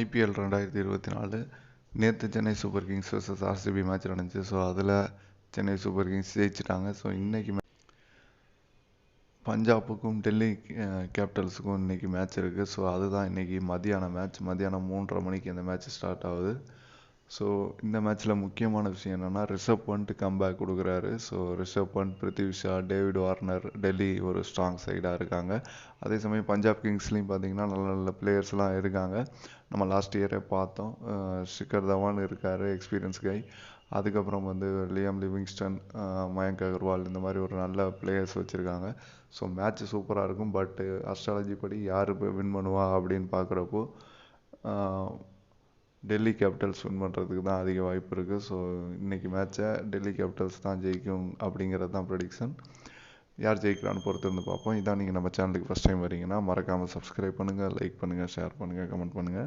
IPL ரெண்டாயிரத்தி இருபத்தி நாலு நேற்று Chennai super kings versus RCB match நடந்துச்சு. ஸோ அதில் சென்னை சூப்பர் கிங்ஸ் ஜெயிச்சிட்டாங்க. ஸோ இன்றைக்கி பஞ்சாபுக்கும் டெல்லி கேபிட்டல்ஸுக்கும் இன்றைக்கி மேட்ச் இருக்குது ஸோ அதுதான் இன்றைக்கி மதியான மேட்ச் மதியானம் மூன்றரை மணிக்கு இந்த மேட்ச் ஸ்டார்ட் ஆகுது. ஸோ இந்த மேட்ச்சில் முக்கியமான விஷயம் என்னென்னா ரிஷப் பண்ட் கம்பேக் கொடுக்குறாரு. So Rishabh Pant Prithvi Shaw David Warner Delhi ஒரு ஸ்ட்ராங் சைடாக இருக்காங்க. அதே சமயம் பஞ்சாப் கிங்ஸ்லேயும் பார்த்தீங்கன்னா நல்ல நல்ல பிளேயர்ஸ்லாம் இருக்காங்க. நம்ம லாஸ்ட் இயரே பார்த்தோம். ஷிகர் தவான் இருக்கார் எக்ஸ்பீரியன்ஸ் கை அதுக்கப்புறம் வந்து லியம் லிவிங்ஸ்டன் மயங்க் அகர்வால் இந்த மாதிரி ஒரு நல்ல பிளேயர்ஸ் வச்சுருக்காங்க. ஸோ மேட்ச் சூப்பராக இருக்கும். பட்டு அஸ்ட்ராலஜி படி யார் வின் பண்ணுவா அப்படின்னு பார்க்குறப்போ டெல்லி கேபிட்டல்ஸ் வின் பண்ணுறதுக்கு தான் அதிக வாய்ப்பு இருக்குது ஸோ இன்றைக்கி மேட்ச்சை டெல்லி கேபிட்டல்ஸ் தான் ஜெயிக்கும் அப்படிங்கிறது தான் ப்ரொடிக்ஷன் யார் ஜெயிக்கிறான்னு பொறுத்து இருந்து பார்ப்போம். இதான் நீங்கள் நம்ம சேனலுக்கு ஃபஸ்ட் டைம் வரீங்கன்னா மறக்காமல் சப்ஸ்கிரைப் பண்ணுங்கள் லைக் பண்ணுங்கள் ஷேர் பண்ணுங்கள் கமெண்ட் பண்ணுங்கள்